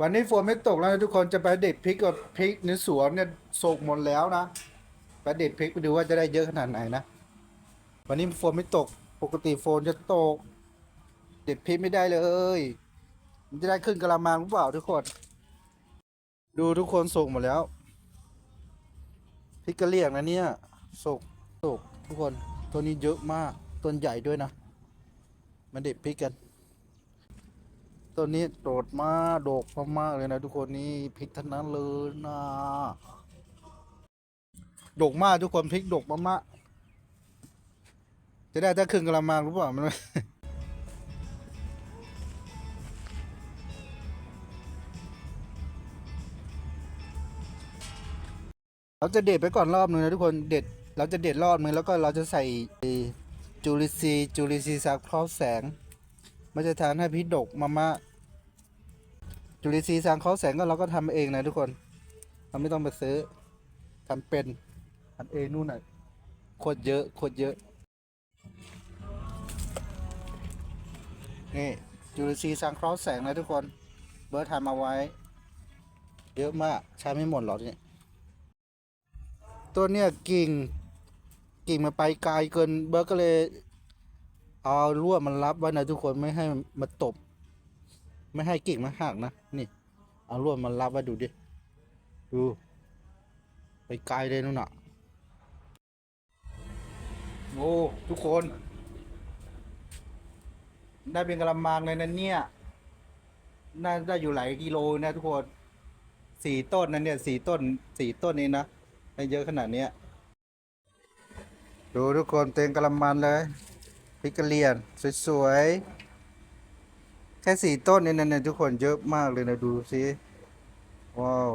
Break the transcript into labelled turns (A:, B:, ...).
A: วันนี้ฝนไม่ตกแล้วนะทุกคนจะไปเด็ดพริกกับพริกในสวนเนี่ยสุกหมดแล้วนะไปเด็ดพริกไปดูว่าจะได้เยอะขนาดไหนนะ วันนี้ฝนไม่ตกปกติฝนจะตก เด็ดพริกไม่ได้เลย มันจะได้ขึ้นกระมังหรือเปล่าทุกคน ดูทุกคนสุกหมดแล้วพริกกระเลียงนะเนี่ยสุกสุกทุกคนตัวนี้เยอะมากต้นใหญ่ด้วยนะมาเด็ดพริกกัน ต้นนี้โดดมาโดกมากๆเลยนะทุกคนนี่พริกทั้งนั้นเลยนะโดกมากทุกคนพริกโดกมากๆจะได้ถ้าครึ่งกะละมังรู้เปล่ามันเราจะเด็ดไปก่อนรอบนึงนะทุกคนเด็ดเราจะเด็ดรอบนึงแล้วก็เราจะใส่จูลิซีจูลิซีสังเคราะห์แสง มันจะทานให้พิษดกมามะจุลินทรีย์สังเคราะห์แสงก็เราก็ทำเองนะทุกคนเราไม่ต้องไปซื้อทำเป็นทำเองนู่นน่ะโคตรเยอะโคตรเยอะนี่จุลินทรีย์สังเคราะห์แสงนะทุกคน เบิร์ดทำเอาไว้ เยอะมากใช้ไม่หมดหรอกเนี่ยตัวเนี้ยกิ่งกิ่งมันไปไกลเกินเบิร์ดก็เลย เอาลวดมันรับไว้นะทุกคนไม่ให้มันตบ ไม่ให้กิ่งมันหักนะนี่ เอาลวดมันรับไว้ดูดิดู ไปไกลเลยนู่นน่ะโอ้ทุกคน ได้เป็นกระมังเลยนะเนี่ย น่าได้อยู่หลายกิโลนะทุกคนสี่ต้นนะเนี่ยสี่ต้นสี่ต้นนี้นะได้เยอะขนาดเนี้ยดูทุกคนเต็มกระมังเลย ริกกะเหรี่ยงสวยๆ แค่สี่ต้นเองนะเนี่ยทุกคนเยอะมากเลยนะ ดูสิ ว้าว